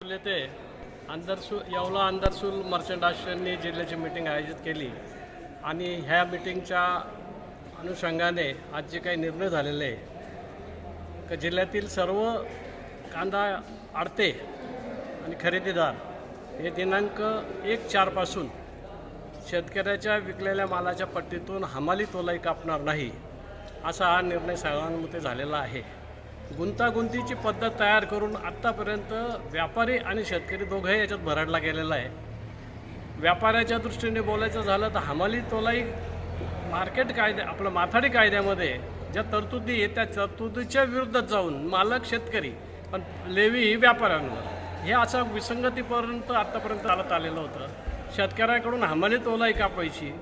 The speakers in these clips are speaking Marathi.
ते आंदरसूल येवला आंदरसूल मर्चंट जिल्ह्याची मिटिंग आयोजित केली. आणि ह्या मिटिंगच्या अनुषंगाने आज जे काही निर्णय झालेले आहे का जिल्ह्यातील सर्व कांदा आडते आणि खरेदीदार हे दिनांक एक चारपासून शेतकऱ्याच्या विकलेल्या मालाच्या पट्टीतून हमाली तोलाई कापणार नाही असा हा निर्णय सर्वांमध्ये झालेला आहे. गुंतागुंतीची पद्धत तयार करून आत्तापर्यंत व्यापारी आणि शेतकरी दोघंही याच्यात भरडला गेलेला आहे. व्यापाऱ्याच्या दृष्टीने बोलायचं झालं तर हमाली तोलाई मार्केट कायद्या आपलं माथाडी कायद्यामध्ये ज्या तरतुदी आहेत त्या तरतुदीच्या विरुद्ध जाऊन मालक शेतकरी पण लेवी ही व्यापाऱ्यांवर. हे असं विसंगतीपर्यंत आत्तापर्यंत चालत आलेलं होतं. शेतकऱ्याकडून हमाली तोलाई कापायची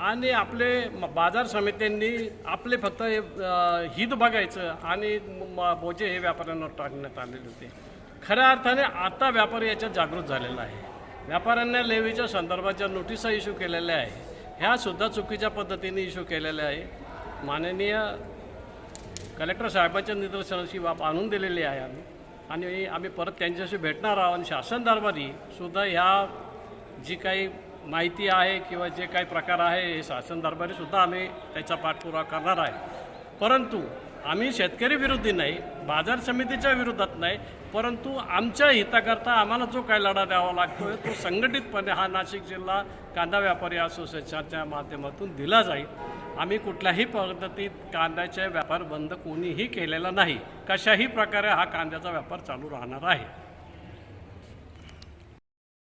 आणि आपले बाजार समित्यांनी आपले फक्त हे, हित बघायचं आणि बोजे हे व्यापाऱ्यांवर टाकण्यात आलेले होते. खऱ्या अर्थाने आता व्यापारी याच्यात जागृत झालेला आहे. व्यापाऱ्यांना लेवीच्या संदर्भात ज्या नोटिसा इश्यू केलेल्या आहे. ह्यासुद्धा चुकीच्या पद्धतीने इश्यू केलेल्या आहे. माननीय कलेक्टर साहेबांच्या निदर्शनाची बाब आणून दिलेली आहे आम्ही. आणि आम्ही परत त्यांच्याशी भेटणार आहोत आणि शासन दरबारी सुद्धा ह्या जी काही माहिती आहे किंवा जे काही प्रकार आहे हे शासन दरबारीसुद्धा आम्ही त्याचा पाठपुरावा करणार आहे. परंतु आम्ही शेतकरी विरोधी नाही बाजार समितीच्या विरोधात नाही परंतु आमच्या हिताकरता आम्हाला जो काही लढा द्यावा लागतो तो संघटितपणे हा नाशिक जिल्हा कांदा व्यापारी असोसिएशनच्या माध्यमातून दिला जाईल. आम्ही कुठल्याही पद्धतीत कांद्याचे व्यापार बंद कोणीही केलेला नाही. कशाही प्रकारे हा कांद्याचा व्यापार चालू राहणार आहे.